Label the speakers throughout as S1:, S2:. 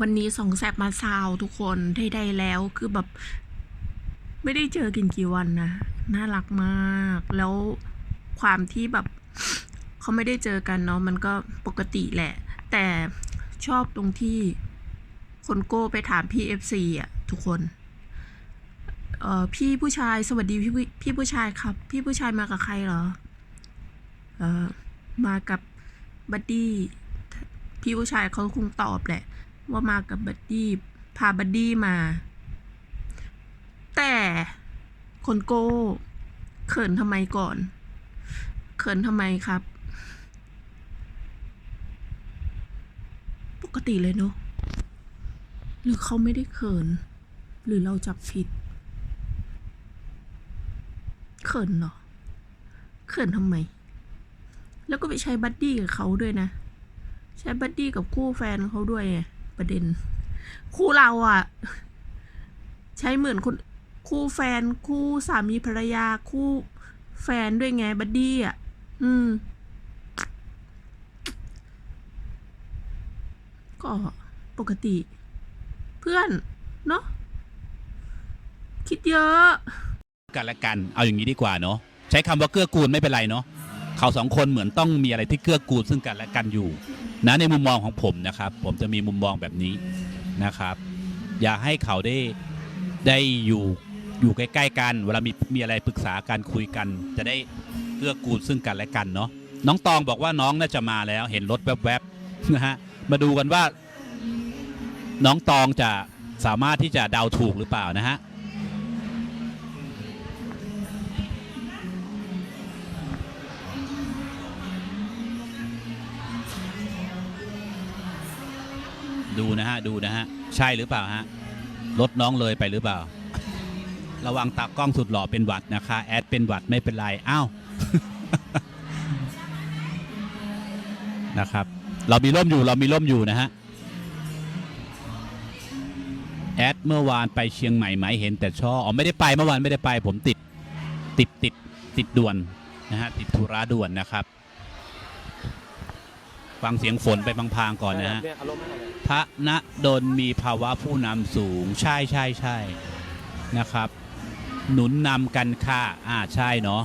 S1: วันนี้สองแสบมาซาวทุกคนได้ได้แล้วคือแบบ ไม่ได้เจอกันกี่วันนะ น่ารักมาก แล้วความที่แบบเขาไม่ได้เจอกันเนาะมันก็ปกติแหละ แต่ชอบตรงที่คนโก้ไปถามพี่เอฟซีอะทุกคนเออพี่ผู้ชายสวัสดีพี่ผู้พี่ผู้ชายครับ พี่ผู้ชายมากับใครเหรอเออมากับบัดดี้พี่ผู้ชายเขาคงตอบแหละ ว่ามากับบัดดี้พาบัดดี้มา แต่คนโก้ เขินทำไมก่อน เขินทำไมครับ ปกติเลยเนาะหรือเขาไม่ได้เขิน หรือเราจับผิด เขินเหรอ เขินทำไม แล้วก็ไปใช้บัดดี้กับเขาด้วยนะ ใช้บัดดี้กับคู่แฟนเขาด้วยไง ประเด็น คู่เราอะใช้เหมือนคนคู่แฟนคู่สามีภรรยาคู่แฟนด้วยไงบัดดี้อะอืม ก็ปกติ เพื่อน เนาะคิดเยอะ
S2: กันและกัน เอาอย่างนี้ดีกว่าเนาะใช้คำว่าเกื้อกูลไม่เป็นไรเนาะ เขาสองคนเหมือนต้องมีอะไรที่เกื้อกูลซึ่งกันและกันอยู่นะในมุมมองของผมนะครับ ผมจะมีมุมมองแบบนี้นะครับ อยากให้เขาได้ได้อยู่อยู่ใกล้ๆกัน เวลามีมีอะไรปรึกษากันคุยกัน จะได้เกื้อกูลซึ่งกันและกันเนาะน้องตองบอกว่าน้องน่าจะมาแล้ว เห็นรถแวบๆนะฮะมาดูกันว่า น้องตองจะสามารถที่จะเดาถูกหรือเปล่านะฮะ ดูนะฮะ ดูนะฮะ ใช่หรือเปล่าฮะ รถน้องเลยไปหรือเปล่า ระวังตากล้องสุดหล่อเป็นหวัดนะคะ แอดเป็นหวัดไม่เป็นไร อ้าว นะครับ เรามีร่มอยู่ เรามีร่มอยู่นะฮะ แอดเมื่อวานไปเชียงใหม่ไหมเห็นแต่ช่อ อ๋อไม่ได้ไปเมื่อวานไม่ได้ไป ผมติด ติดติดติดด่วนนะฮะ ติดธุระด่วนนะครับ ฟังเสียงฝนไปพางๆก่อนนะฮะ
S3: เนี่ยอารมณ์ให้หน่อยเลย
S2: พระณดลมีภาวะผู้นำสูง ใช่ใช่ใช่นะครับ หนุนนำกันค่ะอ่าใช่เนาะ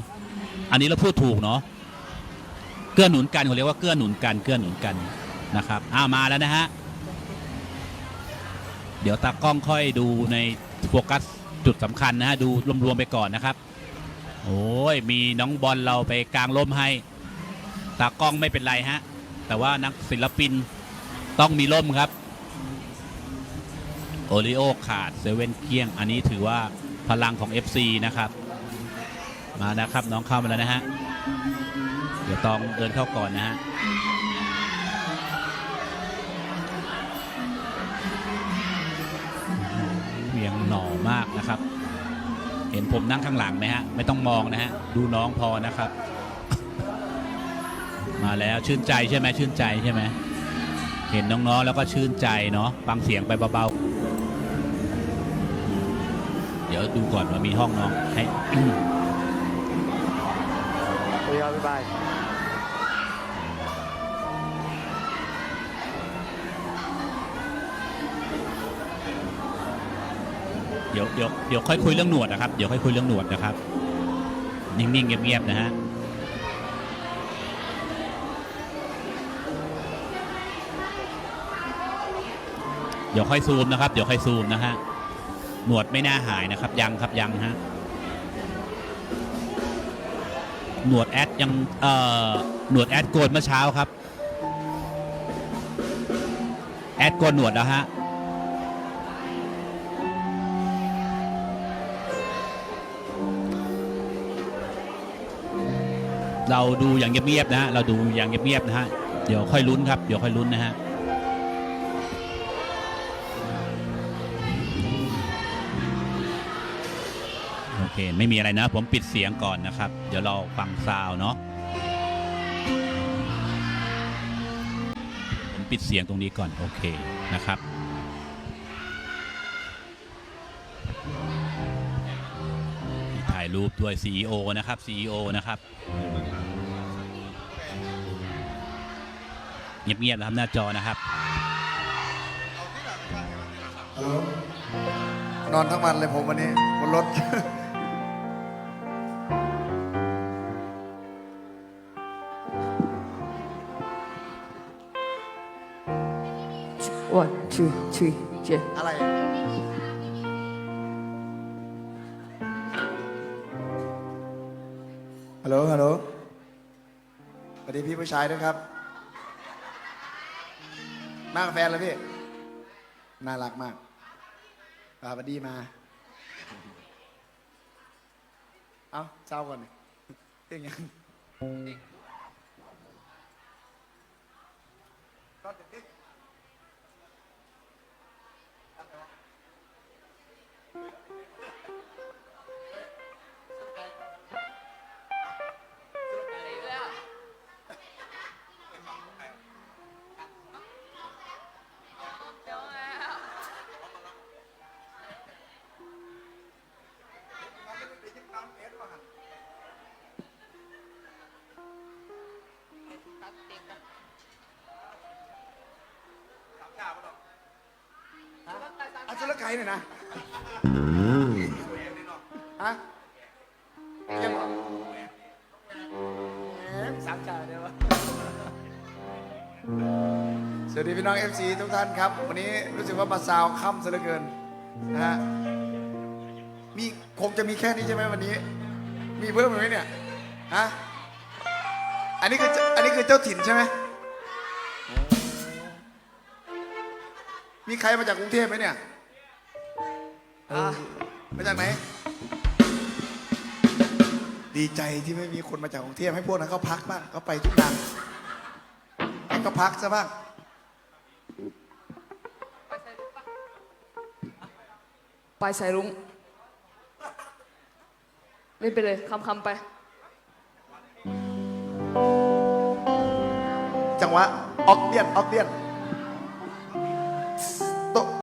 S2: อันนี้เราพูดถูกเนาะเกื้อหนุนกันเขาเรียกว่าเกื้อหนุนกันเกื้อหนุนกันนะครับอ่ามาแล้วนะฮะเดี๋ยวตากล้องค่อยดูในโฟกัสจุดสำคัญนะฮะดูรวมๆไปก่อนนะครับ โอ้ยมีน้องบอลเราไปกลางร่มให้ ตากล้องไม่เป็นไรฮะ แต่ว่านักศิลปินต้องมีร่มครับ โอริโอขาดเซเว่นเกี้ยง อันนี้ถือว่าพลังของ FC นะครับ มานะครับน้องเข้ามาแล้วนะฮะ เดี๋ยวต้องเดินเข้าก่อนนะฮะเวียงหน่อมากนะครับ เห็นผมนั่งข้างหลังไหมฮะ ไม่ต้องมองนะฮะ ดูน้องพอนะครับ มาแล้วชื่นใจใช่ไหมชื่นใจใช่ไหมเห็นน้องๆแล้วก็ชื่นใจเนาะฟังเสียงไปเบาๆ เดี๋ยวดูก่อนว่ามีห้องน้องให้
S3: สวัสดีครับบ๊ายบาย
S2: เดี๋ยวเดี๋ยวเดี๋ยวค่อยคุยเรื่องหนวดนะครับ เดี๋ยวค่อยคุยเรื่องหนวดนะครับ นิ่งๆเงียบๆนะฮะ เดี๋ยวค่อยซูมนะครับ เดี๋ยวค่อยซูมนะฮะ หนวดไม่น่าหายนะครับ ยังครับยังฮะ หนวดแอดยัง เอ่อ หนวดแอดโกนเมื่อเช้าครับ แอดโกนหนวดแล้วฮะ เราดูอย่างเงียบๆนะฮะ เราดูอย่างเงียบๆนะฮะ เดี๋ยวค่อยลุ้นครับ เดี๋ยวค่อยลุ้นนะฮะ ไม่มีอะไรนะ ผมปิดเสียงก่อนนะครับ เดี๋ยวเราฟังซาวเนาะผมปิดเสียงตรงนี้ก่อน โอเคนะครับถ่ายรูปด้วย CEO นะครับ CEO นะครับเงียบๆนะครับหน้าจอนะครับ
S4: นอนทั้งวันเลยผมวันนี้บนรถ
S5: One, two, three, yeah.
S4: อะไรฮัลโหลฮัลโหลสวัสดีพี่ผู้ชายด้วยครับมากับแฟนแล้วพี่ น่ารักมากอ่าสวัสดีมา เอาเศร้าก่อนดิเรื่องยังเอาชุดละไก่ หน่อยนะฮะเยี่ยมเหรอแหมสามจ่าเดียววะสวัสดีพี่น้อง FC ทุกท่านครับ วันนี้รู้สึกว่ามาซาวค่ำซะเหลือเกินนะฮะมีคงจะมีแค่นี้ใช่ไหมวันนี้ มีเพิ่มอีกไหมเนี่ยฮะอันนี้คือเจ้าอันนี้คือเจ้าถิ่นใช่ไหมมีใครมาจากกรุงเทพไหมเนี่ย มาจากไหน ดีใจที่ไม่มีคนมาจากกรุงเทพให้พวกนั้นเขาพักบ้างเขาไปทุกงานให้เขาพักซะบ้าง
S5: ไปสายรุ้งเล่นไปเลยคำคำๆไป
S4: จังหวะออกเดียนออกเดียน